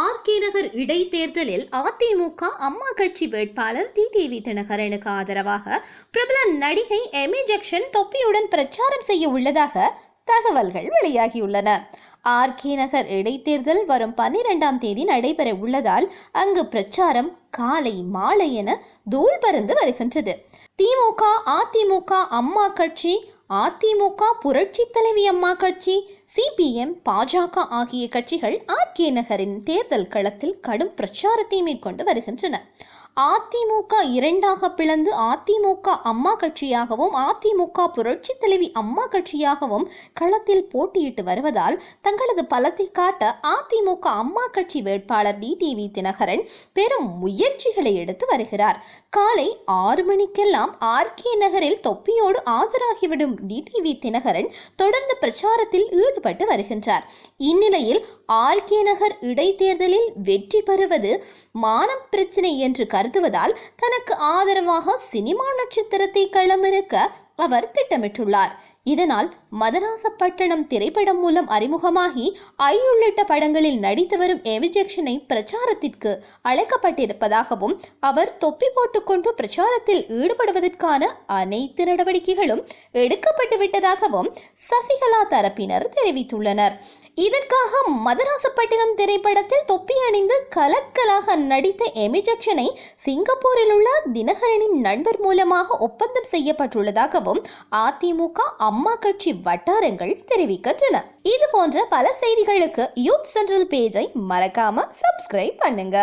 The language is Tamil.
ஆர்கே நகர் இடைத்தேர்தலில் அதிமுக அம்மா கட்சி வேட்பாளர் டிடிவி தினகரனுக்கு ஆதரவாக பிரபல நடிகை எமி ஜக்ஷன் தொப்பியுடன் பிரச்சாரம் செய்ய உள்ளதாக தகவல்கள் வெளியாகியுள்ளன. ஆர்கே நகர் இடைத்தேர்தல் வரும் பன்னிரெண்டாம் தேதி நடைபெற உள்ளதால் அங்கு பிரச்சாரம் காலை மாலை என தூள் பறந்து வருகின்றது. திமுக அதிமுக அம்மா கட்சி அதிமுக புரட்சி தலைவி அம்மா கட்சி சிபிஎம் பாஜக ஆகிய கட்சிகள் ஆர்கே நகரின் தேர்தல் களத்தில் கடும் பிரச்சாரத்தை மேற்கொண்டு வருகின்றன. அதிமுக இரண்டாக பிளந்து அதிமுக அம்மா கட்சியாகவும் அதிமுக புரட்சி தலைவி அம்மா கட்சியாகவும் களத்தில் போட்டியிட்டு வருவதால் தங்களது பலத்தை காட்ட அதிமுக அம்மா கட்சி வேட்பாளர் டிடிவி தினகரன் பெரும் முயற்சிகளை எடுத்து வருகிறார். காலை ஆறு மணிக்கெல்லாம் ஆர்கே நகரில் தொப்பியோடு ஆஜராகிவிடும் டிடிவி தினகரன் தொடர்ந்து பிரச்சாரத்தில் ஈடுபட்டு வருகின்றார். இந்நிலையில் ஆர்கே நகர் இடைத்தேர்தலில் வெற்றி பெறுவது மானம் பிரச்சினை என்று கருதுவதால் தனக்கு ஆதரவாக சினிமா நட்சத்திரத்தை களமிறக்க அவர் திட்டமிட்டுள்ளார். இதனால் மதராசப்பட்டினம் திரைப்படம் மூலம் அறிமுகமாகி ஐ உள்ளிட்ட படங்களில் நடித்து வரும் எமிஜெக்ஷனை பிரச்சாரத்திற்கு அழைக்கப்பட்டிருப்பதாகவும் அவர் தொப்பி போட்டுக்கொண்டு பிரச்சாரத்தில் ஈடுபடுவதற்கான அனைத்து நடவடிக்கைகளும் எடுக்கப்பட்டு விட்டதாகவும் சசிகலா தரப்பினர் தெரிவித்துள்ளனர். இதற்காக மதராசப்பட்டினம் திரைப்படத்தில் தொப்பி அணிந்து கலக்கலாக நடித்த எமிஜக்ஷனை சிங்கப்பூரில் உள்ள தினகரனின் நண்பர் மூலமாக ஒப்பந்தம் செய்யப்பட்டுள்ளதாகவும் அதிமுக அம்மா கட்சி வட்டாரங்கள் தெரிவிக்கின்றன. இது போன்ற பல செய்திகளுக்கு யூத் சென்ட்ரல் பேஜை மறக்காம சப்ஸ்கிரைப் பண்ணுங்க.